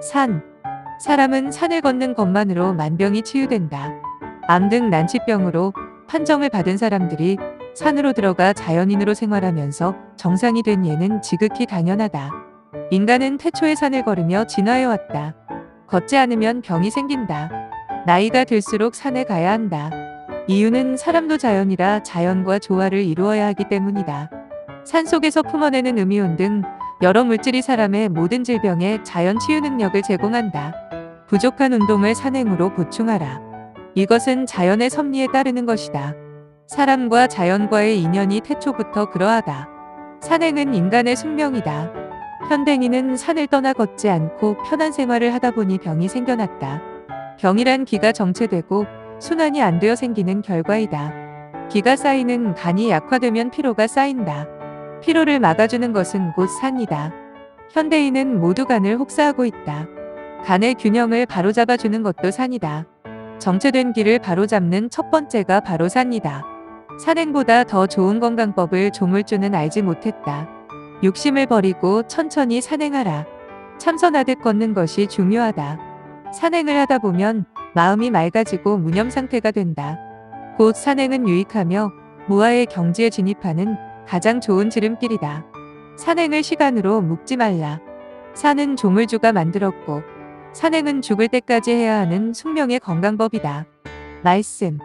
산. 사람은 산을 걷는 것만으로 만병이 치유된다. 암 등 난치병으로 판정을 받은 사람들이 산으로 들어가 자연인으로 생활하면서 정상이 된 예는 지극히 당연하다. 인간은 태초에 산을 걸으며 진화해왔다. 걷지 않으면 병이 생긴다. 나이가 들수록 산에 가야 한다. 이유는 사람도 자연이라 자연과 조화를 이루어야 하기 때문이다. 산 속에서 품어내는 음이온 등 여러 물질이 사람의 모든 질병에 자연 치유 능력을 제공한다. 부족한 운동을 산행으로 보충하라. 이것은 자연의 섭리에 따르는 것이다. 사람과 자연과의 인연이 태초부터 그러하다. 산행은 인간의 숙명이다. 현대인은 산을 떠나 걷지 않고 편한 생활을 하다 보니 병이 생겨났다. 병이란 기가 정체되고 순환이 안 되어 생기는 결과이다. 기가 쌓이는 간이 약화되면 피로가 쌓인다. 피로를 막아주는 것은 곧 산이다. 현대인은 모두 간을 혹사하고 있다. 간의 균형을 바로잡아주는 것도 산이다. 정체된 길을 바로잡는 첫 번째가 바로 산이다. 산행보다 더 좋은 건강법을 조물주는 알지 못했다. 욕심을 버리고 천천히 산행하라. 참선하듯 걷는 것이 중요하다. 산행을 하다 보면 마음이 맑아지고 무념 상태가 된다. 곧 산행은 유익하며 무아의 경지에 진입하는 가장 좋은 지름길이다. 산행을 시간으로 묵지 말라. 산은 조물주가 만들었고 산행은 죽을 때까지 해야 하는 숙명의 건강법이다. 말씀.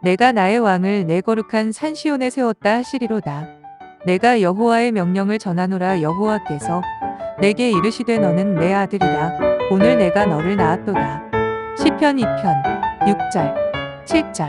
내가 나의 왕을 내 거룩한 산시온에 세웠다 하시리로다. 내가 여호와의 명령을 전하노라 여호와께서 내게 이르시되 너는 내 아들이라 오늘 내가 너를 낳았도다. 시편 2편 6절 7절